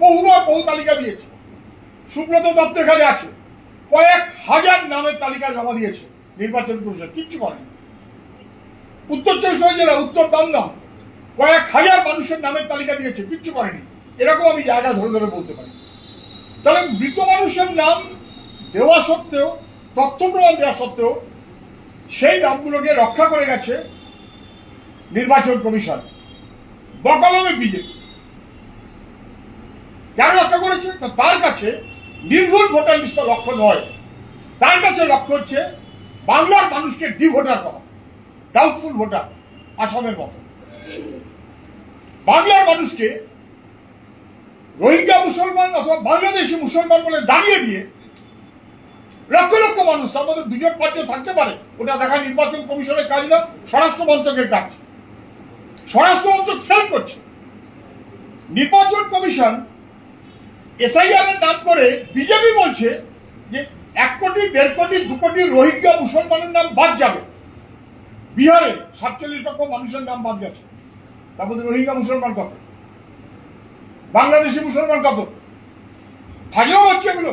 বহুবার বহু তালিকা দিয়েছে। সুব্রত দত্ত এখানে আছে। কয়েক হাজার নামের তালিকা জমা দিয়েছে নির্বাচন কমিশন, কিচ্ছু করেনি। উত্তর চব্বিশ পরগনা উত্তর দমদম, কয়েক হাজার মানুষের নামের তালিকা দিয়েছে, কিচ্ছু করেনি। এরকম আমি জায়গা ধরে ধরে বলতে পারি। তাহলে মৃত মানুষের নাম দেওয়া সত্ত্বেও, তথ্য প্রমাণ দেওয়া সত্ত্বেও, সেই নামগুলোকে রক্ষা করে গেছে নির্বাচন কমিশন। বকালমে বিজেপি। কেন রক্ষা করেছে তার কাছে নির্ভুল ভোটার লিস্টটা লক্ষ্য নয়। তার কাছে লক্ষ্য হচ্ছে বাংলার মানুষকে ডি ভোটার করা, ডাউটফুল ভোটার, আসামের মতো। বাংলার মানুষকে রোহিঙ্গা মুসলমান অথবা বাংলাদেশি মুসলমান বলে দাঁড়িয়ে দিয়ে লক্ষ লক্ষ মানুষ, তার মধ্যে দুজন পাঁচজন থাকতে পারে, ওটা দেখা নির্বাচন কমিশনের কাজ না, স্বরাষ্ট্র মন্ত্রকের কাজ। স্বরাষ্ট্র মন্ত্রক ফেল করছে। নির্বাচন কমিশন এসআইআর এর নাম করে বিজেপি বলছে যে এক কোটি, দেড় কোটি, দু কোটি রোহিঙ্গা মুসলমানের নাম বাদ যাবে। বিহারে সাতচল্লিশ লক্ষ মানুষের নাম বাদ গেছে। তার মধ্যে রোহিঙ্গা মুসলমান কত? বাংলাদেশি মুসলমান কত? ফাজলাম হচ্ছে এগুলো।